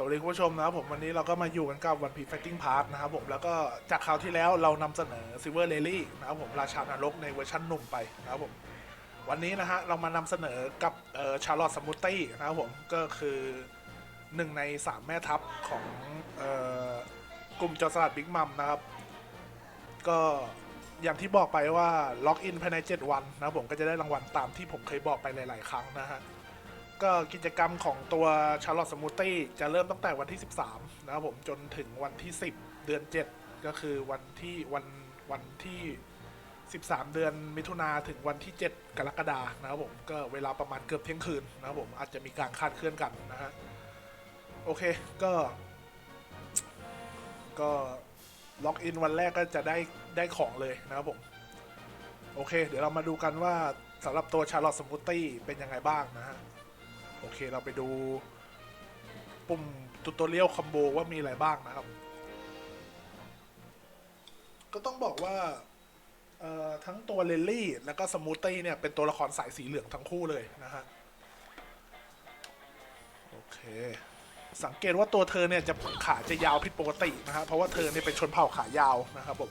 สวัสดีคุณผู้ชมนะครับผมวันนี้เราก็มาอยู่กันกับวันพีไฟติ้งพาร์ทนะครับผมแล้วก็จากคราวที่แล้วเรานำเสนอซิเวอร์เลลี่นะครับผมราชานรกในเวอร์ชันหนุ่มไปนะครับผมวันนี้นะฮะเรามานำเสนอกับชาร์ลอตสมูทตี้นะครับผมก็คือหนึ่งในสามแม่ทัพของออกลุ่มจรสลัดบิ๊กมัมนะครับ ก็อย่างที่บอกไปว่าล็อกอินภายใน 7 วันนะครับผมก็จะได้รางวัลตามที่ผมเคยบอกไปหลาย ๆ ครั้งนะฮะ ก็กิจกรรมของตัวชาร์ลอตสมูทตี้จะเริ่มตั้งแต่วันที่ 13 นะครับผมจนถึงวันที่ 10 เดือน 7 ก็คือวันที่วันวันที่ 13 เดือนมิถุนาถึงวันที่ 7 กรกฎานะครับผมก็เวลาประมาณเกือบเที่ยงคืนนะครับผมอาจจะมีการคาดเคลื่อนกันนะฮะโอเคก็ ก็ล็อกอินวันแรกก็จะได้ได้ของเลยนะครับผม โอเค เดี๋ยวเรามาดูกันว่าสำหรับตัวชาร์ลอตสมูทตี้เป็นยังไงบ้างนะฮะ โอเคเราไปดูปุ่มตูต o เรียลคอมโบว่ามีอะไรบ้างนะครับ ก็ต้องบอกว่าทั้งตัวเลลี่ แล้วก็สมูทตี้เนี่ย เป็นตัวละครสายสีเหลืองทั้งคู่เลยนะฮะ โอเค สังเกตว่าตัวเธอเนี่ย จะขาจะยาวผิดปกตินะฮะเพราะว่าเธอเนี่ยเป็นชนเผ่าขายาวนะครับผม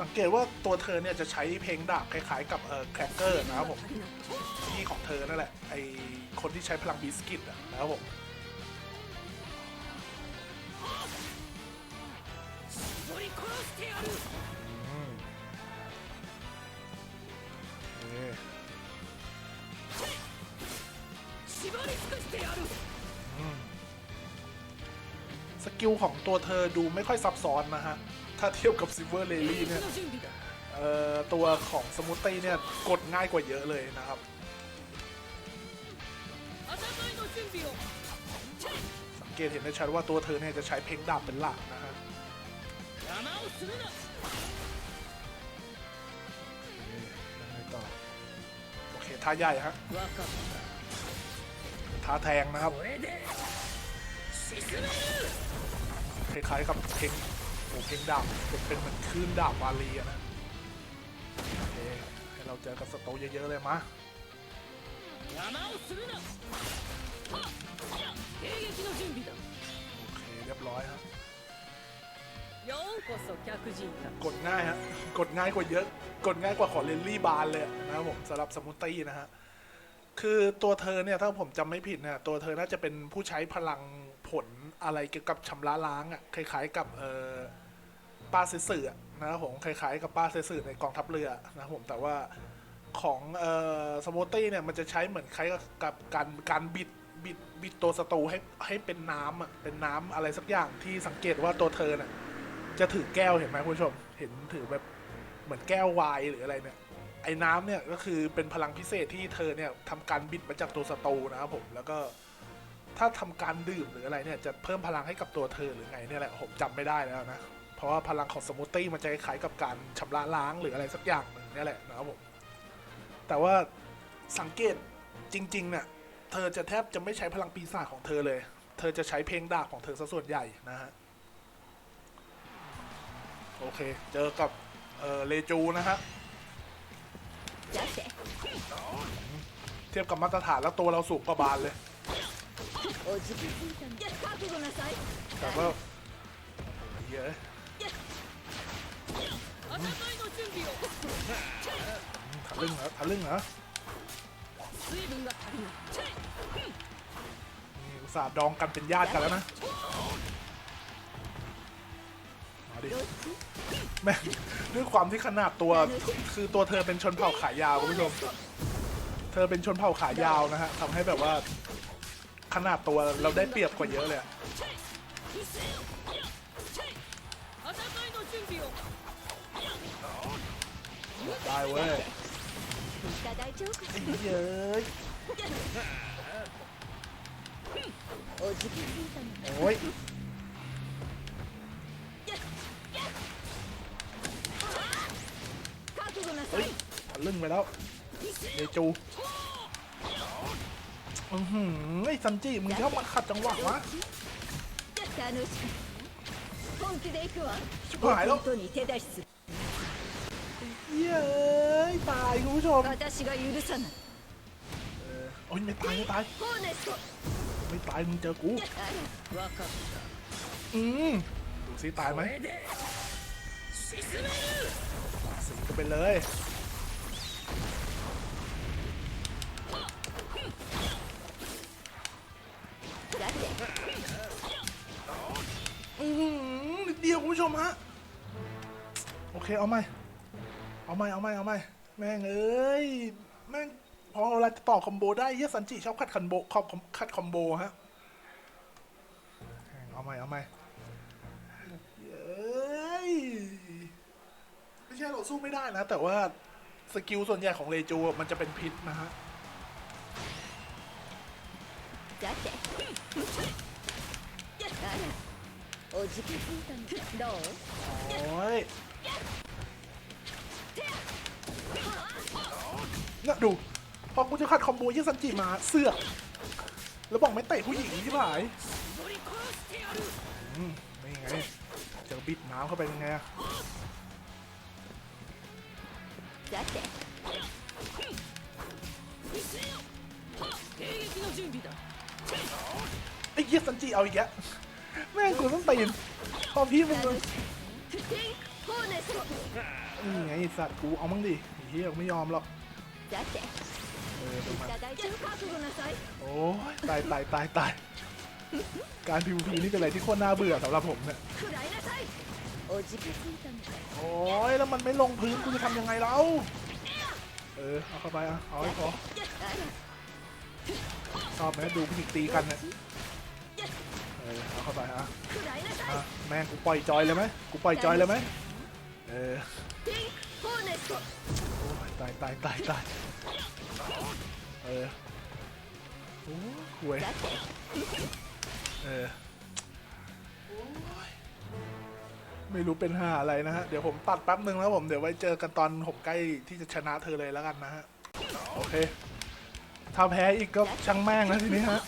สังเกตว่าตัวเธอเนี่ยจะใช้เพลงดาบคล้ายๆกับเออแครกเกอร์นะครับผมที่ของเธอนั่นแหละไอคนที่ใช้พลังบิสกิตอะนะครับผมนี่ สกิลของตัวเธอดูไม่ค่อยซับซ้อนนะฮะ ถ้าเทียบกับซิลเวอร์เลลี่เนี่ยเออตัวของสมูทตี้เนี่ยกดง่ายกว่าเยอะเลยนะครับสังเกตเห็นได้ชัดว่าตัวเธอเนี่ยจะใช้เพลงดาบเป็นหลักนะฮะโอเคท่าใหญ่ฮะท่าแทงนะครับ คล้ายๆกับเพ็งโอเพ็งดาบเป็นเป็นมันคลื่นดาบวาลีอะนะโอเคให้เราเจอกับสโตเยอะๆเลยมะโอเคเรียบร้อยครับกดง่ายฮะกดง่ายกว่าเยอะ กดง่ายกว่าขอเลนลี่บานเลยนะครับผมสำหรับสมุตตีนะฮะ คือตัวเธอเนี่ยถ้าผมจำไม่ผิดเนี่ยตัวเธอน่าจะเป็นผู้ใช้พลังผลอะไรเกี่ยวกับชำระล้างอะ่ะคล้ายๆกับเออป้าเสือนะครับผมคล้ายๆกับป้าเสือในกองทัพเรือนะครับผมแต่ว่าของเอ่อสมูทตี้เนี่ยมันจะใช้เหมือนคล้ายกับการการบิดบิดบิดตัวศัตรูให้ให้เป็นน้ำอะเป็นน้ำอะไรสักอย่างที่สังเกตว่าตัวเธอเนี่ยจะถือแก้วเห็นไหมคุณผู้ชม เห็นถือแบบเหมือนแก้วไวน์หรืออะไรเนี่ย ไอ้น้ำเนี่ยก็คือเป็นพลังพิเศษที่เธอเนี่ยทำการบิดมาจากตัวศัตรูนะครับผมแล้วก็ถ้าทำการดื่มหรืออะไรเนี่ยจะเพิ่มพลังให้กับตัวเธอหรือไงเนี่ยแหละผมจำไม่ได้แล้วนะ เพราะว่าพลังของสมูทตี้มันจะคล้ายๆกับการชำระล้างหรืออะไรสักอย่างหนึ่งเนี่ยแหละนะครับผมแต่ว่าสังเกตจริงๆเนี่ยเธอจะแทบจะไม่ใช้พลังปีศาจของเธอเลย เธอจะใช้เพลงดาบของเธอซะส่วนใหญ่นะฮะโอเค เจอกับเออเลจูนะฮะ ทียบกับมาตรฐานแล้วตัวเราสูงกว่าบานเลยแต่ก็เยอะทะลึ่งเหรอทะลึ่งเหรอสาดดองกันเป็นญาติกันแล้วนะมาดิแม่ด้วยความที่ขนาดตัวคือตัวเธอเป็นชนเผ่าขายาวคุณผู้ชม ธอเป็นชนเผ่าขายาวนะฮะทำให้แบบว่า ขนาดตัวเราได้เปรียบกว่าเยอะเลยได้เว้ยเยอะโอ้ยเฮ้ยลึ่งไปแล้ว เดจูอือหืไอ้ซันจิมึงชอบมาขัดจังหวะวะชิหายแล้วเย้ยตายคุณผู้ชมโอ้ยไม่ตายไม่ตายไม่ตายมึงเจอกูอืมดูซิตายไหมสิไปเลย อือหือนิดเดียวคุณผู้ชมฮะ โอเคเอาไหมเอาไหมเอาไหมเอาไหมแม่งเอ้ย แม่งพอเวลาจะต่อคอมโบได้เฮียสันจิชอบคัดคอมโบคอมคัดคอมโบฮะ เอาไหมเอาไหมเย้ย ไม่ใช่เราสู้ไม่ได้นะ แต่ว่าสกิลส่วนใหญ่ของเลจูมันจะเป็นพิษนะฮะ โอ้ยน่ะดู พอกูจะขัดคอมโบยี่สันจิมาเสือกแล้วบอกไม่เตะผู้หญิงที่หายมนี่ไง เจอบิดน้ำเข้าไปยังไงอะ 짜대 ไอ้เยี่ยซันจิเอาอีกแล้ว แม่งกูต้องตีนพอพี่มึงเนี่ไงไอ้สัตว์กูเอามั่งดิเฮียกูไม่ยอมหรอกโอ้ยตายตายตายตายการ PVP นี่เป็นอะไรที่โคตรน่าเบื่อสำหรับผมเนี่ยโอ้ยแล้วมันไม่ลงพื้นกูจะทำยังไงเราเออเอาเข้าไปอะเอาให้อชอบไหมดูผู้หญิงตีกันเนี่ย เออเข้าไปอะแม่งกูปล่อยจอยเลยไหมกูปล่อยจอยเลยไหมเออตายตายตายตายเออโอ้ยห่วยเออไม่รู้เป็นหาอะไรนะฮะ เดี๋ยวผมตัดแป๊บนึงแล้วผมเดี๋ยวไว้เจอกันตอนผมใกล้ที่จะชนะเธอเลยแล้วกันนะฮะ โอเค ถ้าแพ้อีกก็ช่างแม่งนะทีนี้ฮะ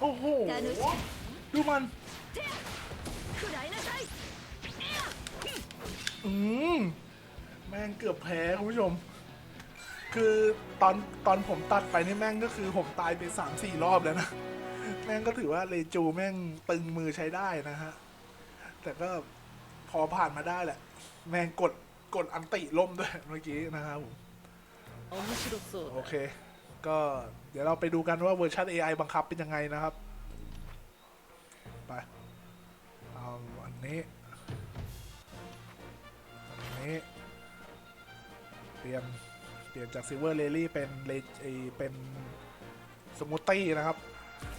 โอ้โห ดูมันอืมแม่งเกือบแพ้คุณผู้ชม คือตอนตอนผมตัดไปนี่แม่งก็คือผมตายไปสามสี่รอบแล้วนะ แม่งก็ถือว่าเลจูแม่งตึงมือใช้ได้นะฮะ แต่ก็พอผ่านมาได้แหละ แม่งกดกดอันติล่มด้วยเมื่อกี้นะครับผมโอเค ก็เดี๋ยวเราไปดูกันว่าเวอร์ชัน AI บังคับเป็นยังไงนะครับ ไป เอาอันนี้ อันนี้ เปลี่ยน เปลี่ยนจากซิเวอร์เลลี่เป็นเลไอเป็นสมูทตี้นะครับ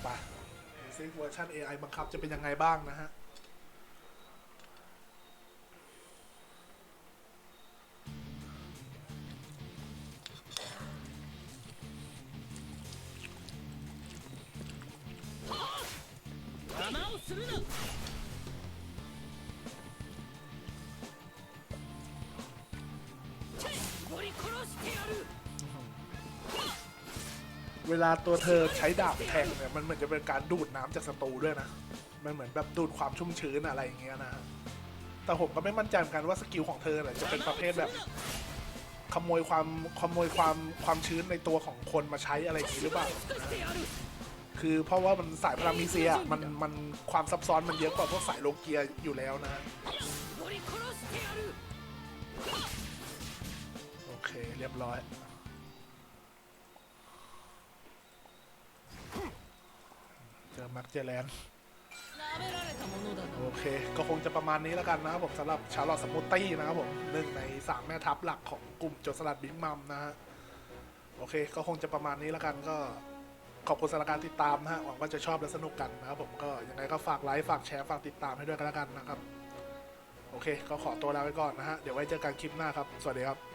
ไปซิเวอร์ชัน AI บังคับจะเป็นยังไงบ้างนะฮะ เวลาตัวเธอใช้ดาบแทงเนี่ยมันเหมือนจะเป็นการดูดน้ำจากศัตรูด้วยนะ มันเหมือนแบบดูดความชุ่มชื้นอะไรอย่างเงี้ยนะฮะแต่ผมก็ไม่มั่นใจเหมือนกันว่าสกิลของเธอเนี่ยจะเป็นประเภทแบบ ขโมยความขโมยความความชื้นในตัวของคนมาใช้อะไรอย่างนี้หรือเปล่า คือเพราะว่ามันสายพารามิเซียมันมันความซับซ้อนมันเยอะกว่าพวกสายโลเกียอยู่แล้วนะ โอเคเรียบร้อยเจอมักเจแลนโอเค ก็คงจะประมาณนี้แล้วกันนะครับผมสำหรับชาร์ลอตสมูทตี้นะครับผมหนึ่งในสามแม่ทัพหลักของกลุ่มโจรสลัดบิ๊กมัมนะฮะ โอเค ก็คงจะประมาณนี้แล้วกันก็ ขอบคุณสำหรับการติดตามนะฮะหวังว่าจะชอบและสนุกกันนะครับผมก็ยังไงก็ฝากไลค์ฝากแชร์ฝากติดตามให้ด้วยกันแล้วกันนะครับ โอเค ก็ขอตัวลาไปก่อนนะฮะ เดี๋ยวไว้เจอกันคลิปหน้าครับ สวัสดีครับ